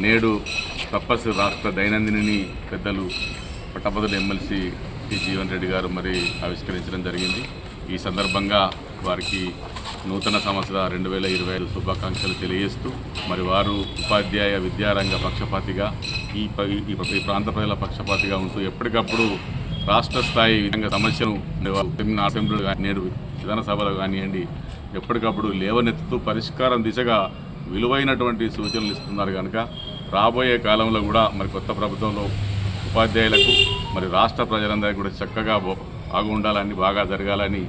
నేడు తపస్సు రాష్ట్ర దైనందిని పెద్దలు పట్టభద్రుల ఎమ్మెల్సీ టి జీవన్ రెడ్డి గారు మరి ఆవిష్కరించడం జరిగింది. ఈ సందర్భంగా వారికి నూతన సంవత్సర రెండు వేల ఇరవై ఐదు శుభాకాంక్షలు తెలియజేస్తూ మరి వారు ఉపాధ్యాయ విద్యారంగ పక్షపాతిగా ఈ ప- ఈ ప్రాంత ప్రజల పక్షపాతిగా ఉంటూ ఎప్పటికప్పుడు రాష్ట్ర స్థాయి విధంగా సమస్యను అసెంబ్లీలు కానీ నేడు విధానసభలో కానివ్వండి ఎప్పటికప్పుడు లేవనెత్తుతూ పరిష్కారం దిశగా విలువైనటువంటి సూచనలు ఇస్తున్నారు కనుక రాబోయే కాలంలో కూడా మరి కొత్త ప్రభుత్వంలో ఉపాధ్యాయులకు మరి రాష్ట్ర ప్రజలందరికీ కూడా చక్కగా బో- బాగా ఉండాలని బాగా జరగాలని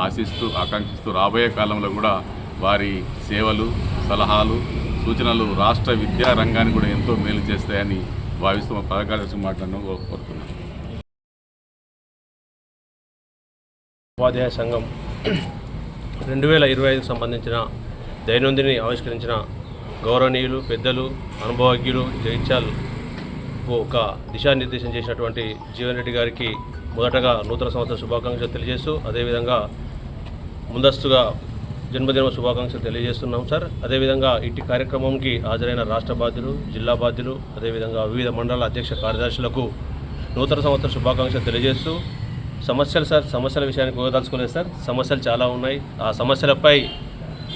ఆశిస్తూ ఆకాంక్షిస్తూ రాబోయే కాలంలో కూడా వారి సేవలు సలహాలు సూచనలు రాష్ట్ర విద్యా రంగాన్ని కూడా ఎంతో మేలు చేస్తాయని భావిస్తూ మా పథకాలు మాట్లాడడం కోరుతున్నాను. ఉపాధ్యాయ సంఘం రెండు వేల ఇరవై ఐదుకు సంబంధించిన దైనందిని ఆవిష్కరించిన గౌరవనీయులు పెద్దలు అనుభవజ్ఞులు జయించాలు ఒక దిశానిర్దేశం చేసినటువంటి జీవన్ రెడ్డి గారికి మొదటగా నూతన సంవత్సర శుభాకాంక్షలు తెలియజేస్తూ అదేవిధంగా ముందస్తుగా జన్మదిన శుభాకాంక్షలు తెలియజేస్తున్నాం సార్. అదేవిధంగా ఇట్టి కార్యక్రమంకి హాజరైన రాష్ట్ర బాధ్యులు జిల్లా బాధ్యులు అదేవిధంగా వివిధ మండల అధ్యక్ష కార్యదర్శులకు నూతన సంవత్సర శుభాకాంక్షలు తెలియజేస్తూ సమస్యలు సార్ సమస్యల విషయానికి పోదలుచుకోలేదు సార్. సమస్యలు చాలా ఉన్నాయి. ఆ సమస్యలపై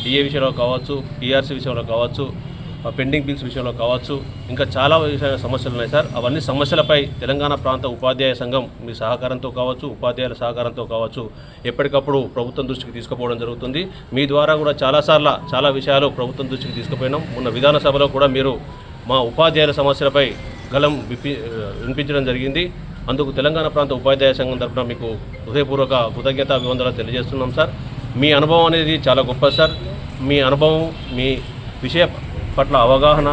డిఏ విషయంలో కావచ్చు పిఆర్సీ విషయంలో కావచ్చు పెండింగ్ బిల్స్ విషయంలో కావచ్చు ఇంకా చాలా సమస్యలు ఉన్నాయి సార్. అవన్నీ సమస్యలపై తెలంగాణ ప్రాంత ఉపాధ్యాయ సంఘం మీ సహకారంతో కావచ్చు ఉపాధ్యాయుల సహకారంతో కావచ్చు ఎప్పటికప్పుడు ప్రభుత్వం దృష్టికి తీసుకుపోవడం జరుగుతుంది. మీ ద్వారా కూడా చాలాసార్లు చాలా విషయాలు ప్రభుత్వం దృష్టికి తీసుకుపోయినాం. మొన్న విధాన సభలో కూడా మీరు మా ఉపాధ్యాయుల సమస్యలపై గలం విప్పి వినిపించడం జరిగింది. అందుకు తెలంగాణ ప్రాంత ఉపాధ్యాయ సంఘం తరఫున మీకు హృదయపూర్వక కృతజ్ఞత అభివందనలు తెలియజేస్తున్నాం సార్. మీ అనుభవం అనేది చాలా గొప్ప సార్. మీ అనుభవం మీ విషయ పట్ల అవగాహన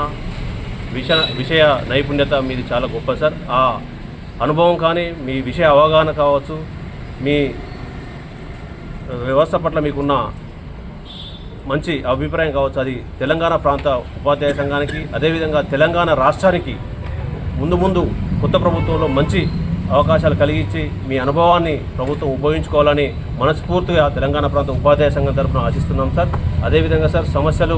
విషయ విషయ నైపుణ్యత మీది చాలా గొప్ప సార్. ఆ అనుభవం కానీ మీ విషయ అవగాహన కావచ్చు మీ వ్యవస్థ పట్ల మీకున్న మంచి అభిప్రాయం కావచ్చు. అది తెలంగాణ ప్రాంత ఉపాధ్యాయ సంఘానికి అదేవిధంగా తెలంగాణ రాష్ట్రానికి ముందు ముందు కొత్త ప్రభుత్వంలో మంచి అవకాశాలు కలిగించి మీ అనుభవాన్ని ప్రభుత్వం ఉపయోగించుకోవాలని మనస్ఫూర్తిగా తెలంగాణ ప్రాంత ఉపాధ్యాయ సంఘం తరఫున ఆశిస్తున్నాం సార్. అదేవిధంగా సార్ సమస్యలు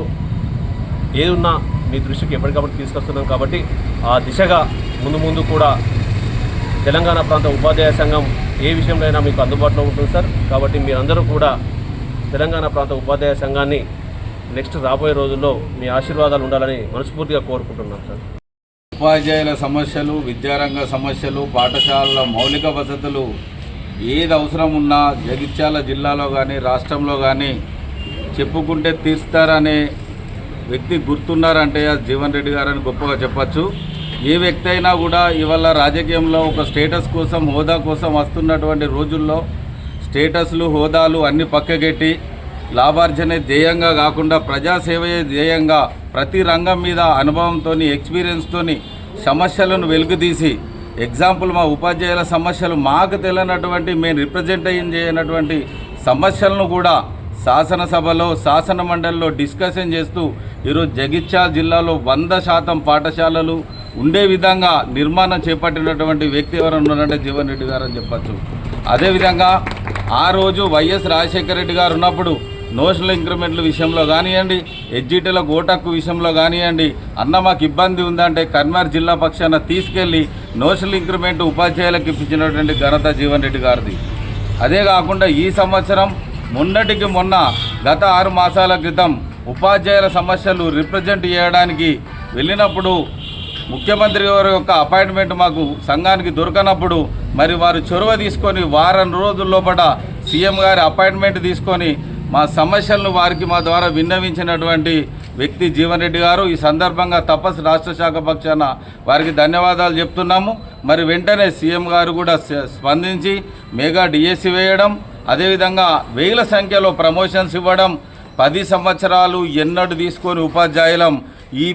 ఏదున్నా మీ దృష్టికి ఎప్పటికప్పుడు తీసుకొస్తున్నాం కాబట్టి ఆ దిశగా ముందు ముందు కూడా తెలంగాణ ప్రాంత ఉపాధ్యాయ సంఘం ఏ విషయంలో అయినా మీకు అందుబాటులో ఉంటుంది సార్. కాబట్టి మీరందరూ కూడా తెలంగాణ ప్రాంత ఉపాధ్యాయ సంఘాన్ని నెక్స్ట్ రాబోయే రోజుల్లో మీ ఆశీర్వాదాలు ఉండాలని మనస్ఫూర్తిగా కోరుకుంటున్నాం సార్. ఉపాధ్యాయుల సమస్యలు విద్యారంగ సమస్యలు పాఠశాలల మౌలిక వసతులు ఏది అవసరం ఉన్నా జగిత్యాల జిల్లాలో కానీ రాష్ట్రంలో కానీ చెప్పుకుంటే తీస్తారనే వ్యక్తి గుర్తున్నారంటే జీవన్ రెడ్డి గారని గొప్పగా చెప్పచ్చు. ఏ వ్యక్తి అయినా కూడా ఇవాళ రాజకీయంలో ఒక స్టేటస్ కోసం హోదా కోసం వస్తున్నటువంటి రోజుల్లో స్టేటస్లు హోదాలు అన్ని పక్కకెట్టి లాభార్జనే ధ్యేయంగా కాకుండా ప్రజాసేవయే ధ్యేయంగా ప్రతి రంగం మీద అనుభవంతో ఎక్స్పీరియన్స్తో సమస్యలను వెలుగుదీసి ఎగ్జాంపుల్ మా ఉపాధ్యాయుల సమస్యలు మాకు తెలియనటువంటి మేము రిప్రజెంటేషన్ చేయనటువంటి సమస్యలను కూడా శాసనసభలో శాసన మండలిలో డిస్కషన్ చేస్తూ ఈరోజు జగిత్యాల జిల్లాలో వంద శాతం పాఠశాలలు ఉండే విధంగా నిర్మాణం చేపట్టినటువంటి వ్యక్తి ఎవరైనా ఉన్నారంటే జీవన్ రెడ్డి గారు అని చెప్పచ్చు. అదేవిధంగా ఆ రోజు వైఎస్ రాజశేఖర రెడ్డి గారు ఉన్నప్పుడు నోషనల్ ఇంక్రిమెంట్ల విషయంలో కానివ్వండి ఎడ్జిటీల గోటక్కు విషయంలో కానివ్వండి అన్న మాకు ఇబ్బంది ఉందంటే కన్మార్ జిల్లా పక్షాన తీసుకెళ్ళి నోషనల్ ఇంక్రిమెంట్ ఉపాధ్యాయులకు ఇప్పించినటువంటి ఘనత జీవన్ రెడ్డి గారిది. అదే కాకుండా ఈ సంవత్సరం మొన్నటికి మొన్న గత ఆరు మాసాల క్రితం ఉపాధ్యాయుల సమస్యలు రిప్రజెంట్ చేయడానికి వెళ్ళినప్పుడు ముఖ్యమంత్రి గారి యొక్క అపాయింట్మెంట్ మాకు సంఘానికి దొరకనప్పుడు మరి వారు చొరవ తీసుకొని వారం రోజుల్లోపట సీఎం గారి అపాయింట్మెంట్ తీసుకొని మా సమస్యలను వారికి మా ద్వారా విన్నవించినటువంటి వ్యక్తి జీవన్ రెడ్డి గారు. ఈ సందర్భంగా తపస్ రాష్ట్ర శాఖ పక్షాన వారికి ధన్యవాదాలు చెప్తున్నాము. మరి వెంటనే సీఎం గారు కూడా స్ప- స్పందించి మెగా డిఎస్సి వేయడం అదేవిధంగా వేల సంఖ్యలో ప్రమోషన్స్ ఇవ్వడం పది సంవత్సరాలు ఎన్నడు తీసుకొని ఉపాధ్యాయులం ఈ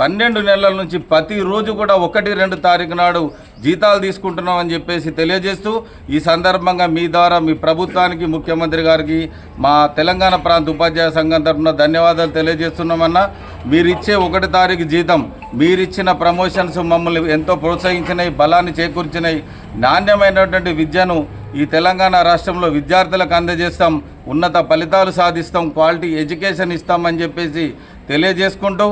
పన్నెండు నెలల నుంచి ప్రతిరోజు కూడా ఒకటి రెండు తారీఖు నాడు జీతాలు తీసుకుంటున్నామని చెప్పేసి తెలియజేస్తూ ఈ సందర్భంగా మీ ద్వారా మీ ప్రభుత్వానికి ముఖ్యమంత్రి గారికి మా తెలంగాణ ప్రాంత ఉపాధ్యాయ సంఘం తరఫున ధన్యవాదాలు తెలియజేస్తున్నామన్నా. మీరిచ్చే ఒకటి తారీఖు జీతం మీరిచ్చిన ప్రమోషన్స్ మమ్మల్ని ఎంతో ప్రోత్సహించినాయి బలాన్ని చేకూర్చినాయి. నాణ్యమైనటువంటి విద్యను ఈ తెలంగాణ రాష్ట్రంలో విద్యార్థులకు అందజేస్తాం ఉన్నత ఫలితాలు సాధిస్తాం క్వాలిటీ ఎడ్యుకేషన్ ఇస్తామని చెప్పేసి తెలియజేసుకుంటూ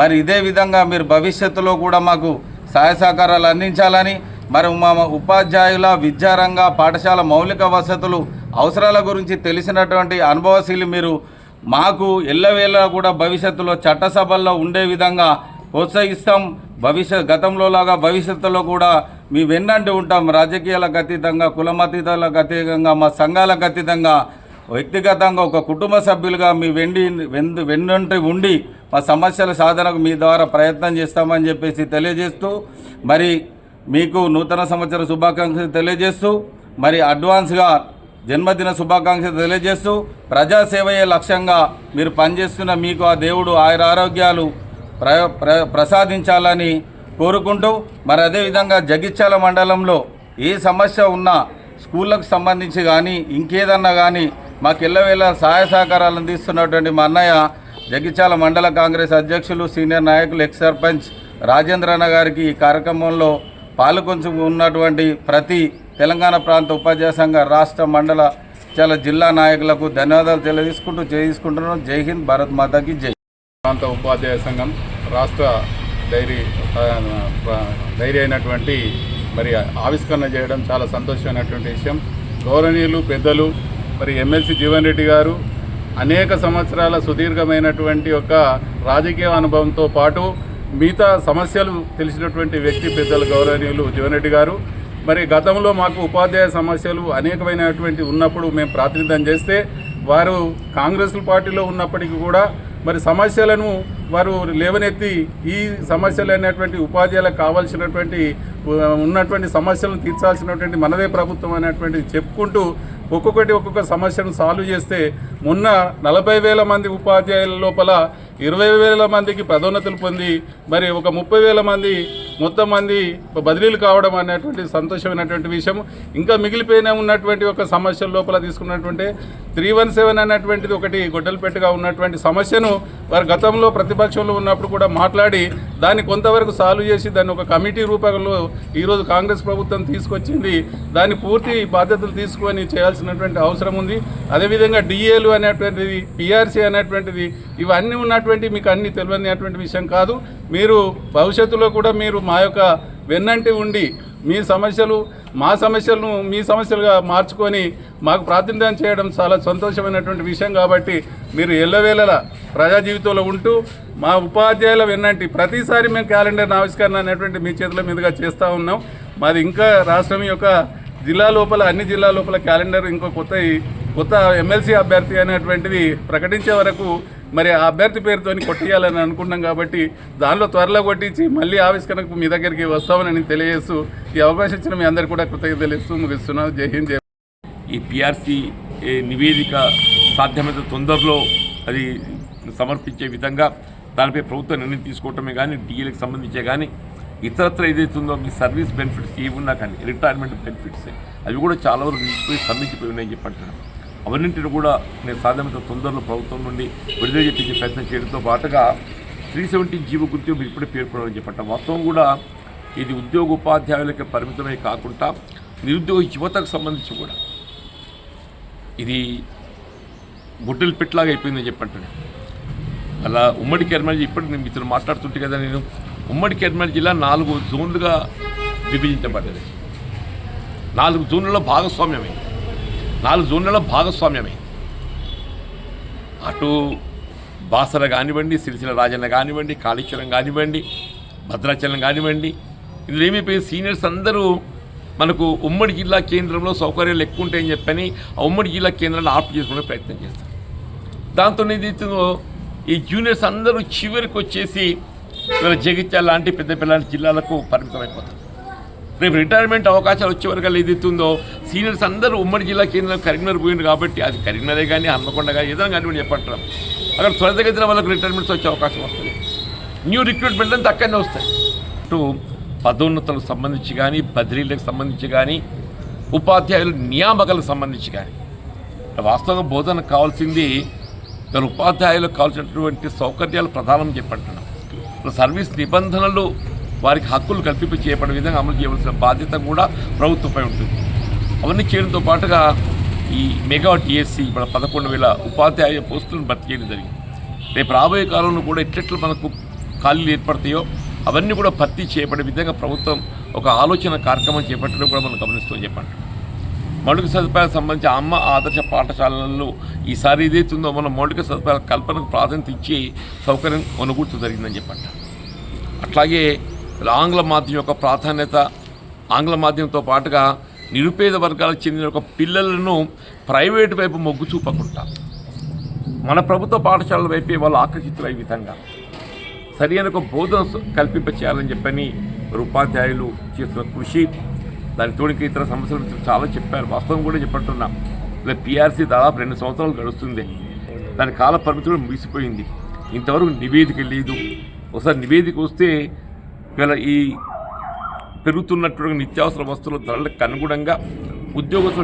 మరి ఇదే విధంగా మీరు భవిష్యత్తులో కూడా మాకు సహాయ సహకారాలు అందించాలని మరి మా ఉపాధ్యాయుల విద్యారంగ పాఠశాల మౌలిక వసతులు అవసరాల గురించి తెలిసినటువంటి అనుభవశీలి మీరు మాకు ఎల్లవేళ కూడా భవిష్యత్తులో చట్టసభల్లో ఉండే విధంగా ప్రోత్సహిస్తాం. భవిష్యత్ గతంలో లాగా భవిష్యత్తులో కూడా మీ వెన్నంటి ఉంటాం. రాజకీయాలకు అతీతంగా కులమతీతాలకు అతీతంగా మా సంఘాలకు అతీతంగా వ్యక్తిగతంగా ఒక కుటుంబ సభ్యులుగా మీ వెండి వెందు వెన్నంటి ఉండి మా సమస్యల సాధనకు మీ ద్వారా ప్రయత్నం చేస్తామని చెప్పేసి తెలియజేస్తూ మరి మీకు నూతన సంవత్సర శుభాకాంక్షలు తెలియజేస్తూ మరి అడ్వాన్స్గా జన్మదిన శుభాకాంక్షలు తెలియజేస్తూ ప్రజాసేవయే లక్ష్యంగా మీరు పనిచేస్తున్న మీకు ఆ దేవుడు ఆయుర ఆరోగ్యాలు ప్ర ప్ర ప్రసాదించాలని కోరుకుంటూ మరి అదేవిధంగా జగిత్యాల మండలంలో ఏ సమస్య ఉన్నా స్కూళ్ళకు సంబంధించి కానీ ఇంకేదన్నా కానీ మాకు ఎల్లవేళ సహాయ సహకారాలు అందిస్తున్నటువంటి మా అన్నయ్య జగిత్యాల మండల కాంగ్రెస్ అధ్యక్షులు సీనియర్ నాయకులు ఎక్స్ సర్పంచ్ రాజేంద్ర అన్న గారికి ఈ కార్యక్రమంలో పాల్గొంచు ఉన్నటువంటి ప్రతి తెలంగాణ ప్రాంత ఉపాధ్యాయ సంఘ రాష్ట్ర మండల చాలా జిల్లా నాయకులకు ధన్యవాదాలు తెలియజేసుకుంటూ చేసుకుంటున్నాం జై హింద్ భారత్ మాతాకి జై. ప్రాంత ఉపాధ్యాయ సంఘం రాష్ట్ర డైరీ డైరీ అయినటువంటి మరి ఆవిష్కరణ చేయడం చాలా సంతోషమైనటువంటి విషయం. గౌరవనీయులు పెద్దలు మరి ఎమ్మెల్సీ జీవన్ రెడ్డి గారు అనేక సంవత్సరాల సుదీర్ఘమైనటువంటి ఒక రాజకీయ అనుభవంతో పాటు మిగతా సమస్యలు తెలిసినటువంటి వ్యక్తి పెద్దలు గౌరవనీయులు జీవన్ రెడ్డి గారు. మరి గతంలో మాకు ఉపాధ్యాయ సమస్యలు అనేకమైనటువంటి ఉన్నప్పుడు మేము ప్రాతినిధ్యం చేస్తే వారు కాంగ్రెస్ పార్టీలో ఉన్నప్పటికీ కూడా మరి సమస్యలను వారు లేవనెత్తి ఈ సమస్యలు అనేటువంటి ఉపాధ్యాయులకు కావాల్సినటువంటి ఉన్నటువంటి సమస్యలను తీర్చాల్సినటువంటి మనదే ప్రభుత్వం అనేటువంటిది చెప్పుకుంటూ ఒక్కొక్కటి ఒక్కొక్క సమస్యను సాల్వ్ చేస్తే మొన్న నలభై వేల మంది ఉపాధ్యాయుల లోపల ఇరవై వేల మందికి పదోన్నతులు పొంది మరి ఒక ముప్పై వేల మంది మొత్తం మంది బదిలీలు కావడం అనేటువంటి సంతోషమైనటువంటి విషయం ఇంకా మిగిలిపోయిన ఉన్నటువంటి ఒక సమస్య లోపల తీసుకున్నటువంటి త్రీ వన్ సెవెన్ అనేటువంటిది ఒకటి గొడ్డలపెట్టుగా ఉన్నటువంటి సమస్యను వారు గతంలో ప్రతిపక్షంలో ఉన్నప్పుడు కూడా మాట్లాడి దాన్ని కొంతవరకు సాల్వ్ చేసి దాన్ని ఒక కమిటీ రూపంలో ఈరోజు కాంగ్రెస్ ప్రభుత్వం తీసుకొచ్చింది. దాన్ని పూర్తి బాధ్యతలు తీసుకొని చేయాల్సినటువంటి అవసరం ఉంది. అదేవిధంగా డిఏలు అనేటువంటిది పిఆర్సీ అనేటువంటిది ఇవన్నీ ఉన్నటువంటి మీకు అన్ని తెలియనటువంటి విషయం కాదు. మీరు భవిష్యత్తులో కూడా మీరు మా యొక్క వెన్నంటి ఉండి మీ సమస్యలు మా సమస్యలను మీ సమస్యలుగా మార్చుకొని మాకు ప్రాతినిధ్యం చేయడం చాలా సంతోషమైనటువంటి విషయం కాబట్టి మీరు ఎల్లవేళలా ప్రజా జీవితంలో ఉంటూ మా ఉపాధ్యాయుల వెన్నంటి ప్రతిసారి మేము క్యాలెండర్ ఆవిష్కరణ అనేటువంటి మీ చేతుల మీదుగా చేస్తూ ఉన్నాం. మాది ఇంకా రాష్ట్రం యొక్క జిల్లా లోపల అన్ని జిల్లా లోపల క్యాలెండర్ ఇంకో కొత్త కొత్త ఎమ్మెల్సీ అభ్యర్థి అనేటువంటిది ప్రకటించే వరకు మరి ఆ అభ్యర్థి పేరుతోని కొట్టియాలని అనుకున్నాం కాబట్టి దానిలో త్వరలో కొట్టించి మళ్ళీ ఆవిష్కరణకు మీ దగ్గరికి వస్తామని నేను తెలియజేస్తూ ఈ అవకాశం ఇచ్చిన మీ అందరికీ కూడా కృతజ్ఞతలు తెలుస్తూ ముగిస్తున్నాను. జై హింద్ జై ఈ పిఆర్సీ నివేదిక సాధ్యమైనంత తొందరలో అది సమర్పించే విధంగా దానిపై ప్రభుత్వం నిర్ణయం తీసుకోవటమే కానీ డిఏలకు సంబంధించే కానీ ఇతరత్ర ఏదైతుందో మీ సర్వీస్ బెనిఫిట్స్ ఏమున్నా కానీ రిటైర్మెంట్ బెనిఫిట్స్ అవి కూడా చాలా వరకు నిలిచిపోయి స్తంభించిపోయి ఉన్నాయని చెప్పంటున్నాను అవన్నింటిని కూడా నేను సాధ్యమైనంత తొందరలో ప్రభుత్వం నుండి విడుదల చేపించే ప్రయత్నం చేయడంతో పాటుగా త్రీ సెవెంటీ జీవో గురించి మీరు ఇప్పుడే పేర్కొనాలని చెప్పట మొత్తం కూడా ఇది ఉద్యోగ ఉపాధ్యాయులకి పరిమితమే కాకుండా నిరుద్యోగ యువతకు సంబంధించి కూడా. ఇది గుడ్డల పెట్టలాగా అయిపోయిందని చెప్పంటాను అలా ఉమ్మడి కర్మల్ ఇప్పుడు నేను మీతో మాట్లాడుతుంటే కదా నేను ఉమ్మడి కర్మల్ జిల్లా నాలుగు జోన్లుగా విభజించబడ్డది. నాలుగు జోన్లలో భాగస్వామ్యమైంది. నాలుగు జోన్లలో భాగస్వామ్యమైంది అటు బాసర కానివ్వండి సిరిసిల రాజన్న కానివ్వండి కాళేశ్వరం కానివ్వండి భద్రాచలం కానివ్వండి ఇందులో ఏమైపోయింది సీనియర్స్ అందరూ మనకు ఉమ్మడి జిల్లా కేంద్రంలో సౌకర్యాలు ఎక్కువ ఉంటాయని చెప్పని ఆ ఉమ్మడి జిల్లా కేంద్రాన్ని ఆర్పు చేసుకునే ప్రయత్నం చేస్తారు. దాంతో ఏదైతుందో ఈ జూనియర్స్ అందరూ చివరికి వచ్చేసి జగిత్యాల లాంటి పెద్ద పిల్లల జిల్లాలకు పరిమితమైపోతారు. రేపు రిటైర్మెంట్ అవకాశాలు వచ్చే వరకు ఏదైతుందో సీనియర్స్ అందరూ ఉమ్మడి జిల్లా కేంద్రం కరీంనగర్ పోయింది కాబట్టి అది కరీంనగరే కానీ హన్మకొండ కానీ ఏదైనా కానీ చెప్పంటారు అక్కడ త్వరితగతిన వాళ్ళకి రిటైర్మెంట్స్ వచ్చే అవకాశం వస్తుంది. న్యూ రిక్రూట్మెంట్ అంతా అక్కడనే వస్తాయి. అటు పదోన్నతులకు సంబంధించి కానీ బదిలీలకు సంబంధించి కానీ ఉపాధ్యాయుల నియామకాలకు సంబంధించి కానీ వాస్తవంగా బోధనకు కావాల్సింది ఉపాధ్యాయులకు కావాల్సినటువంటి సౌకర్యాలు ప్రధానం చెప్పంటున్నాం సర్వీస్ నిబంధనలు వారికి హక్కులు కల్పించి చేపడే విధంగా అమలు చేయవలసిన బాధ్యత కూడా ప్రభుత్వంపై ఉంటుంది. అవన్నీ చేయడంతో పాటుగా ఈ మెగా టీఎస్సీ మన పదకొండు వేల ఉపాధ్యాయ పోస్టులను భర్తీ చేయడం జరిగింది. రేపు రాబోయే కాలంలో కూడా ఎట్లెట్లు మనకు ఖాళీలు ఏర్పడతాయో అవన్నీ కూడా భర్తీ చేయబడే విధంగా ప్రభుత్వం ఒక ఆలోచన కార్యక్రమం చేపట్టడం కూడా మనం గమనిస్తూ చెప్పండి. మౌలిక సదుపాయాలకు సంబంధించి అమ్మ ఆదర్శ పాఠశాలల్లో ఈసారి ఏదైతుందో మనం మౌలిక సదుపాయాల కల్పనకు ప్రాధాన్యత ఇచ్చి సౌకర్యం కొనుగోలు జరిగిందని చెప్పండి. అట్లాగే ఆంగ్ల మాధ్యమం యొక్క ప్రాధాన్యత ఆంగ్ల మాధ్యమంతో పాటుగా నిరుపేద వర్గాలకు చెందిన ఒక పిల్లలను ప్రైవేటు వైపు మొగ్గు చూపకుండా మన ప్రభుత్వ పాఠశాలల వైపే వాళ్ళు ఆకర్షితులయ్యే విధంగా. సరి ఒక బోధన కల్పింప చేయాలని చెప్పని ఉపాధ్యాయులు చేస్తున్న కృషి. దాని తోడికి ఇతర సమస్యల గురించి చాలా చెప్పారు. వాస్తవం కూడా చెప్పట్టున్నా. ఇలా పిఆర్సీ దాదాపు రెండు సంవత్సరాలు గడుస్తుంది. దాని కాల పరిమితి కూడా ముగిసిపోయింది. ఇంతవరకు నివేదిక లేదు. ఒకసారి నివేదిక వస్తే ఇవాళ ఈ పెరుగుతున్నటువంటి నిత్యావసర వస్తువుల ధరలకు అనుగుణంగా ఉద్యోగస్తుల